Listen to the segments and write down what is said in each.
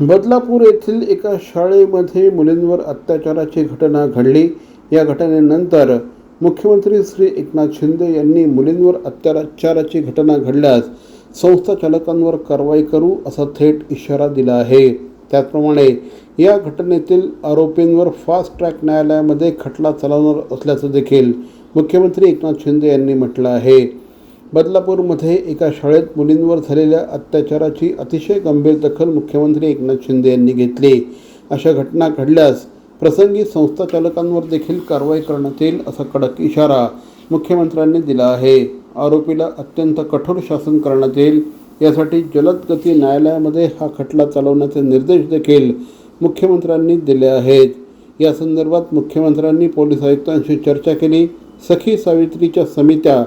बदलापूर येथील एका शाळेमध्ये मुलींवर अत्याचाराची घटना घडली. या घटनेनंतर मुख्यमंत्री श्री एकनाथ शिंदे यांनी मुलींवर अत्याचाराची घटना घडल्यास संस्था चालकांवर कारवाई करू असा थेट इशारा दिला आहे. त्याचप्रमाणे या घटनेतील आरोपींवर फास्ट ट्रॅक न्यायालयामध्ये खटला चालवणार असल्याचं देखील मुख्यमंत्री एकनाथ शिंदे यांनी म्हटलं आहे. बदलापूरमध्ये एका शाळेत मुलींवर झालेल्या अत्याचाराची अतिशय गंभीर दखल मुख्यमंत्री एकनाथ शिंदे यांनी घेतली. अशा घटना घडल्यास प्रसंगी संस्था चालकांवर देखील कारवाई करण्यात येईल असा कडक इशारा मुख्यमंत्र्यांनी दिला आहे. आरोपीला अत्यंत कठोर शासन करण्यात येईल यासाठी जलद गती न्यायालयामध्ये हा खटला चालवण्याचे निर्देश देखील मुख्यमंत्र्यांनी दिले आहेत. या संदर्भात मुख्यमंत्र्यांनी पोलीस आयुक्तांशी चर्चा केली. सखी सावित्रीच्या समित्या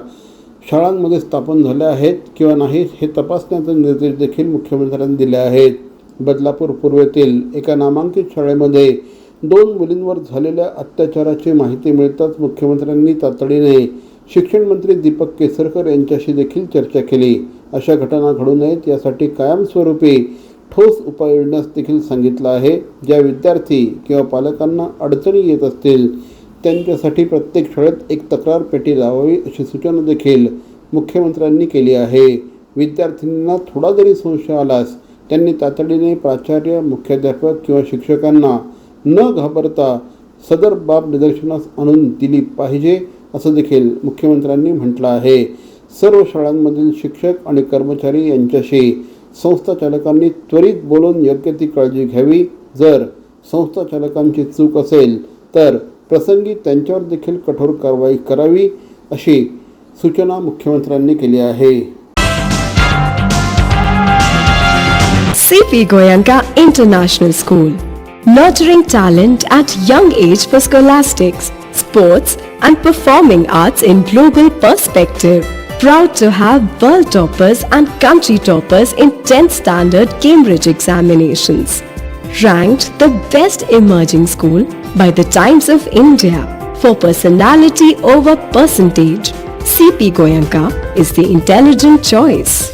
शाळांमध्ये स्थापन झाल्या आहेत किंवा नाही हे तपासण्याचे निर्देश देखील मुख्यमंत्र्यांनी दिले आहेत. बदलापूर पूर्वेतील एका नामांकित शाळेमध्ये दोन मुलींवर झालेल्या अत्याचाराची माहिती मिळताच मुख्यमंत्र्यांनी तातडीने शिक्षण मंत्री दीपक केसरकर यांच्याशी देखील चर्चा केली. अशा घटना घडू नयेत यासाठी कायमस्वरूपी ठोस उपाययोजनास देखील सांगितलं आहे. ज्या विद्यार्थी किंवा पालकांना अडचणी येत असतील त्यांच्यासाठी प्रत्येक शाळेत एक तक्रार पेटी लावावी अशी सूचना देखील मुख्यमंत्र्यांनी केली आहे. विद्यार्थ्यांना थोडा जरी संशय आलास त्यांनी तातडीने प्राचार्य मुख्याध्यापक किंवा शिक्षकांना न घाबरता सदर बाब निदर्शनास आणून दिली पाहिजे असं देखील मुख्यमंत्र्यांनी म्हटलं आहे. सर्व शाळांमधील शिक्षक आणि कर्मचारी यांच्याशी संस्था चालकांनी त्वरित बोलून योग्य ती काळजी घ्यावी. जर संस्था चालकांची चूक असेल तर प्रसंगी त्यांच्यावर देखील कठोर कारवाई करावी अशी सूचना मुख्यमंत्र्यांनी केली आहे CP Goyanka International School. Nurturing talent at young age for scholastics, sports, and performing arts in global perspective. Proud to have world toppers and country toppers in 10th standard Cambridge examinations. Ranked the best emerging school by the Times of India for personality over percentage. CP Goyanka is the intelligent choice.